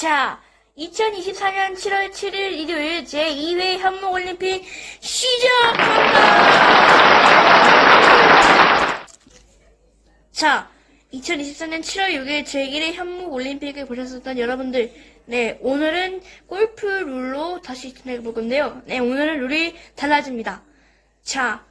자, 2024년 7월 7일 일요일 제2회 현무올림픽 시작합니다! 자, 2024년 7월 6일 제1회 현무올림픽을 보셨었던 여러분들, 네, 오늘은 골프 룰로 다시 진행해 볼 건데요. 네, 오늘은 룰이 달라집니다. 자,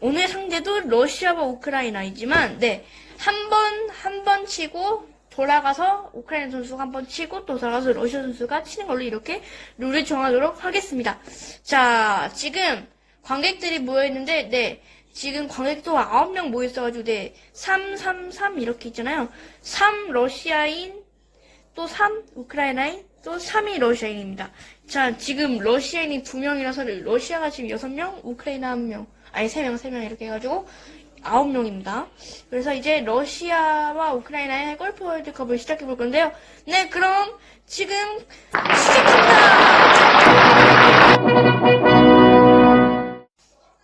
오늘 상대도 러시아와 우크라이나이지만, 네, 한 번, 한 번 치고, 돌아가서 우크라이나 선수가 한번 치고, 또 돌아가서 러시아 선수가 치는 걸로 이렇게 룰을 정하도록 하겠습니다. 자, 지금 관객들이 모여있는데, 네, 지금 관객도 9명 모여있어가지고, 네, 3, 3, 3 이렇게 있잖아요. 3 러시아인, 또 3 우크라이나인, 또 3이 러시아인입니다. 자, 지금 러시아인이 2명이라서 러시아가 지금 6명, 우크라이나 1명, 아니 3명, 3명 이렇게 해가지고 9명입니다. 그래서 이제 러시아와 우크라이나의 골프 월드컵을 시작해 볼 건데요. 네, 그럼 지금 시작합니다.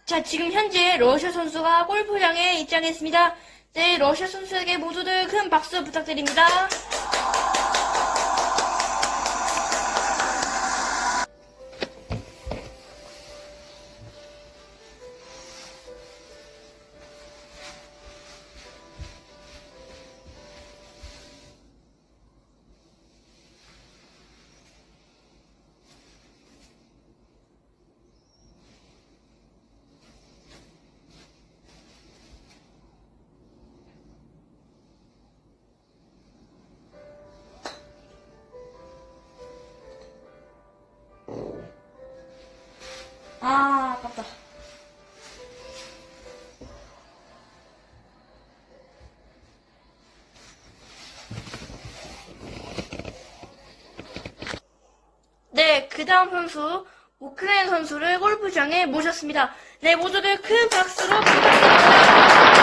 자, 지금 현재 러시아 선수가 골프장에 입장했습니다. 네, 러시아 선수에게 모두들 큰 박수 부탁드립니다. 아, 아깝다. 네, 그 다음 선수, 우크라이나 선수를 골프장에 모셨습니다. 네, 모두들 큰 박수로 부탁드립니다.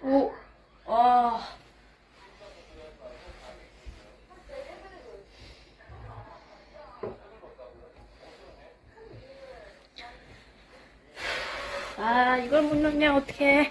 오, 아. 아, 이걸 못 넣냐, 어떡해.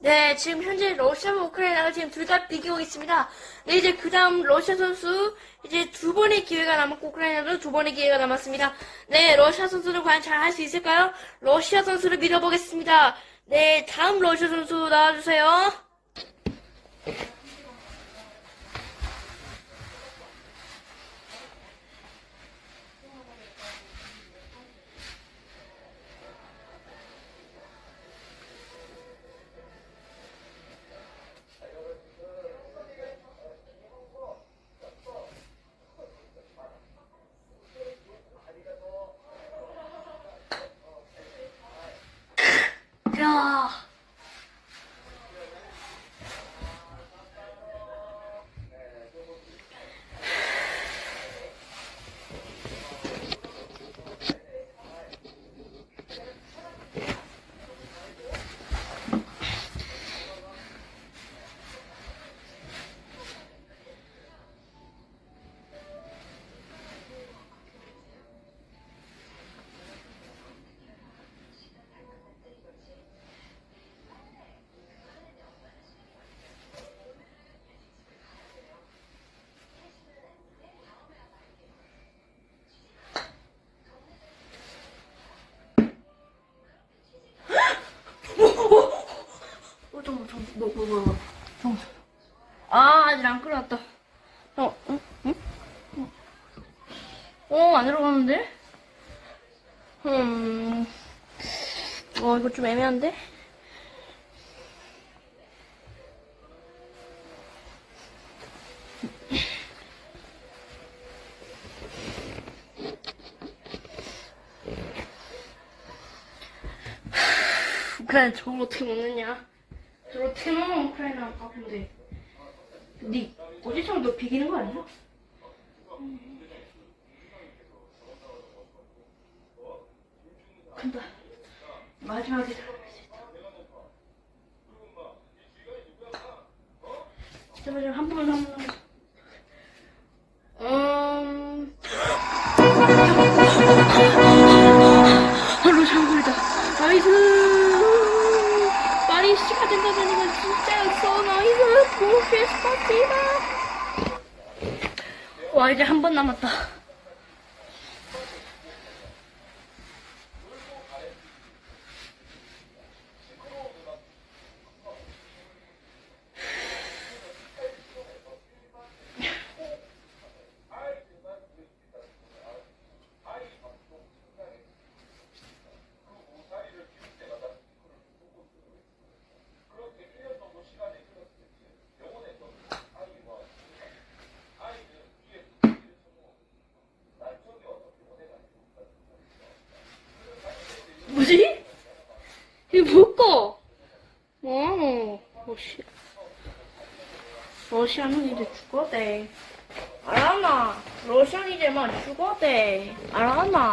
네, 지금 현재 러시아와 우크라이나가 지금 둘 다 비기고 있습니다. 네, 이제 그 다음 러시아 선수, 이제 두 번의 기회가 남았고, 우크라이나도 두 번의 기회가 남았습니다. 네, 러시아 선수는 과연 잘 할 수 있을까요? 러시아 선수를 밀어보겠습니다. 네, 다음 러시아 선수 나와주세요. 야. 어, 잠깐만, 잠깐만, 뭐, 뭐, 뭐, 뭐. 잠깐만. 아, 아직 안 끌어왔다. 어, 응? 응? 응? 어, 안 들어가는데? 음, 어, 이거 좀 애매한데? 그래, 저걸 어떻게 먹느냐. 저 어떻게 넣어 우크라이나 바쁜데 니 어제처럼 너 비기는 거 아니야? 간다 마지막에 들어갈 수 있다 진짜 마지막 한 번만 한 번만. 음... 바로 장굴이다 나이스. 파리시가 된다는 건 진짜였어 나이스. 고쉐 스파티바 와 이제 한 번 남았다 뭐지? 이거 뭘까? 어, 러시아. 러시아는 이제 죽어대. 알아나. 러시아는 이제 막 죽어대. 알아나.